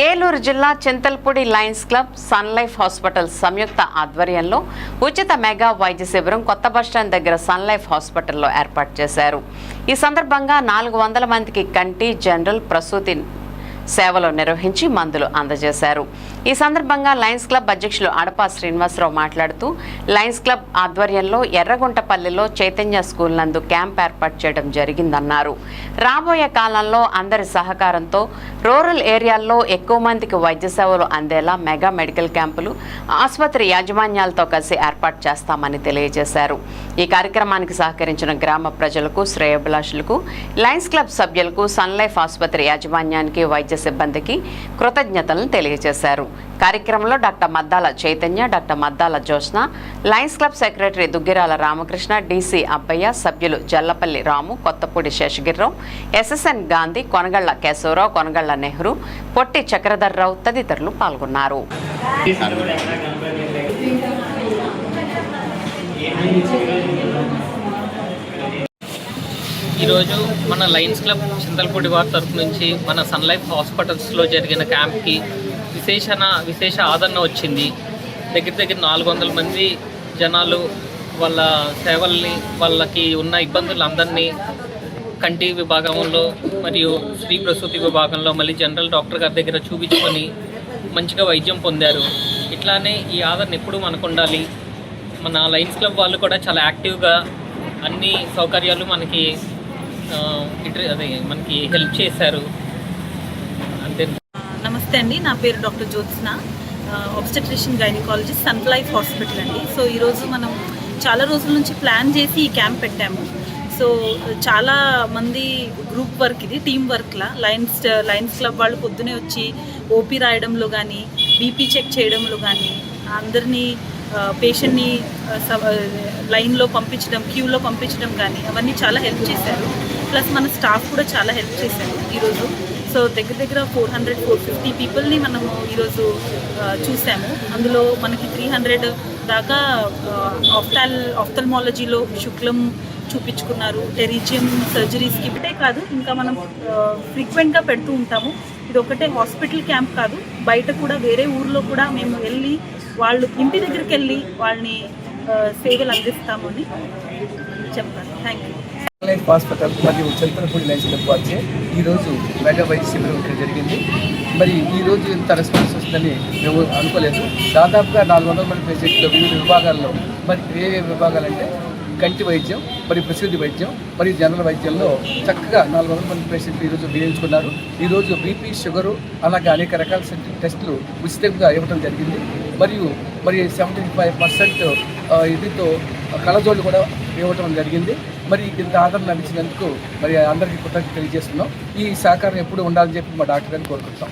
ఏలూరు జిల్లా Chintalapudi lions club Sun Life hospital సంయుక్త ఆధ్వర్యంలో ఉచిత మెగా వైద్య శిబిరం కొత్త బస్టాండ్ దగ్గర సన్ లైఫ్ హాస్పిటల్లో ఏర్పాటు చేశారు. ఈ సందర్భంగా నాలుగు వందల మందికి కంటి జనరల్ ప్రసూతి సేవలు నిర్వహించి మందులు అందజేశారు. ఈ సందర్భంగా లయన్స్ క్లబ్ అధ్యక్షులు అడపా శ్రీనివాసరావు మాట్లాడుతూ లయన్స్ క్లబ్ ఆధ్వర్యంలో ఎర్రగుంటపల్లిలో చైతన్య స్కూల్ నందు క్యాంప్ ఏర్పాటు చేయడం జరిగిందన్నారు. రాబోయే కాలంలో అందరి సహకారంతో రూరల్ ఏరియాల్లో ఎక్కువ మందికి వైద్య సేవలు అందేలా మెగా మెడికల్ క్యాంపులు ఆసుపత్రి యాజమాన్యాలతో కలిసి ఏర్పాటు చేస్తామని తెలియజేశారు. ఈ కార్యక్రమానికి సహకరించిన గ్రామ ప్రజలకు శ్రేయభిలాషులకు లయన్స్ క్లబ్ సభ్యులకు సన్ లైఫ్ ఆసుపత్రి యాజమాన్యానికి వైద్య సిబ్బందికి కృతజ్ఞతలను తెలియజేశారు. కార్యక్రమంలో doctor Maddala Chaitanya doctor Maddala Joshna lions club secretary Duggirala Ramakrishna DC Abbaiah సభ్యులు జల్లపల్లి రాము కొత్తపూడి శేషగిరిరావు ఎస్ఎస్ఎన్ గాంధీ కొనగళ్ళ కేశవరావు కొనగళ్ళ నెహ్రూ పొట్టి చక్రధర్రావు తదితరులు పాల్గొన్నారు. ఈరోజు మన లయన్స్ క్లబ్ చింతలపూడి వారి తరఫు నుంచి మన సన్ లైఫ్ హాస్పిటల్స్లో జరిగిన క్యాంప్కి విశేషణ విశేష ఆదరణ వచ్చింది. దగ్గర దగ్గర నాలుగు వందల మంది జనాలు వాళ్ళ సేవల్ని వాళ్ళకి ఉన్న ఇబ్బందులు అందరినీ కంటి విభాగంలో మరియు స్త్రీ ప్రసూతి విభాగంలో మళ్ళీ జనరల్ డాక్టర్ గారి దగ్గర చూపించుకొని మంచిగా వైద్యం పొందారు. ఇట్లానే ఈ ఆదరణ ఎప్పుడూ మనకు ఉండాలి. మన లయన్స్ క్లబ్ వాళ్ళు కూడా చాలా యాక్టివ్గా అన్ని సౌకర్యాలు మనకి అదే మనకి హెల్ప్ చేశారు. అంతే నమస్తే అండి నా పేరు doctor Jyothsna. Obstetrician gynaecologist Sun Life hospital అండి. సో ఈరోజు మనం చాలా రోజుల నుంచి ప్లాన్ చేసి ఈ క్యాంప్ పెట్టాము. సో చాలా మంది గ్రూప్ వర్క్ ఇది టీం వర్క్లా లయన్స్ లయన్స్ క్లబ్ వాళ్ళు పొద్దునే వచ్చి ఓపీ రాయడంలో కానీ బీపీ చెక్ చేయడంలో కానీ అందరినీ పేషెంట్ని లైన్లో పంపించడం క్యూలో పంపించడం కానీ అవన్నీ చాలా హెల్ప్ చేశారు. ప్లస్ మన స్టాఫ్ కూడా చాలా హెల్ప్ చేశారు ఈరోజు. సో దగ్గర దగ్గర ఫోర్ హండ్రెడ్ ఫోర్ ఫిఫ్టీ పీపుల్ని మనము ఈరోజు చూసాము. అందులో మనకి త్రీ హండ్రెడ్ దాకా ఆఫ్టాల్ ఆఫ్థల్మాలజీలో శుక్లం చూపించుకున్నారు. టెరిజియం సర్జరీస్కి ఇప్పుడే కాదు ఇంకా మనం ఫ్రీక్వెంట్గా పెడుతూ ఉంటాము. ఇది ఒకటే హాస్పిటల్ క్యాంప్ కాదు బయట కూడా వేరే ఊర్లో కూడా మేము వెళ్ళి వాళ్ళు ఇంటి దగ్గరికి వెళ్ళి వాళ్ళని సేవలు అందిస్తామని చెప్తాను. థ్యాంక్ యూ హాస్పిటల్ మరియు చంద్రపూడి లైన్స్ క్లబ్ ఈరోజు మెగా వైద్య శిబిరం ఇక్కడ జరిగింది. మరి ఈ రోజు ఇంత రెస్పాన్స్ వస్తుందని మేము అనుకోలేదు. దాదాపుగా నాలుగు వందల మంది పేషెంట్లు వివిధ విభాగాల్లో మరి ఏ విభాగాలంటే కంటి వైద్యం మరియు ప్రసిద్ధి వైద్యం మరియు జనరల్ వైద్యంలో చక్కగా నాలుగు వందల మంది పేషెంట్లు ఈరోజు వినియోగించుకున్నారు. ఈరోజు బీపీ షుగరు అలాగే అనేక రకాల టెస్టులు ఉచితంగా ఇవ్వడం జరిగింది. మరియు మరి సెవెంటీ ఫైవ్ పర్సెంట్ ఇదితో కళజోళ్ళు కూడా ఇవ్వటం జరిగింది. మరి ఇంత ఆదరణ లభించినందుకు మరి అందరికీ కృతజ్ఞత తెలియజేస్తున్నాం. ఈ సహకారం ఎప్పుడు ఉండాలని చెప్పి మా డాక్టర్ గారిని కోరుకుంటాం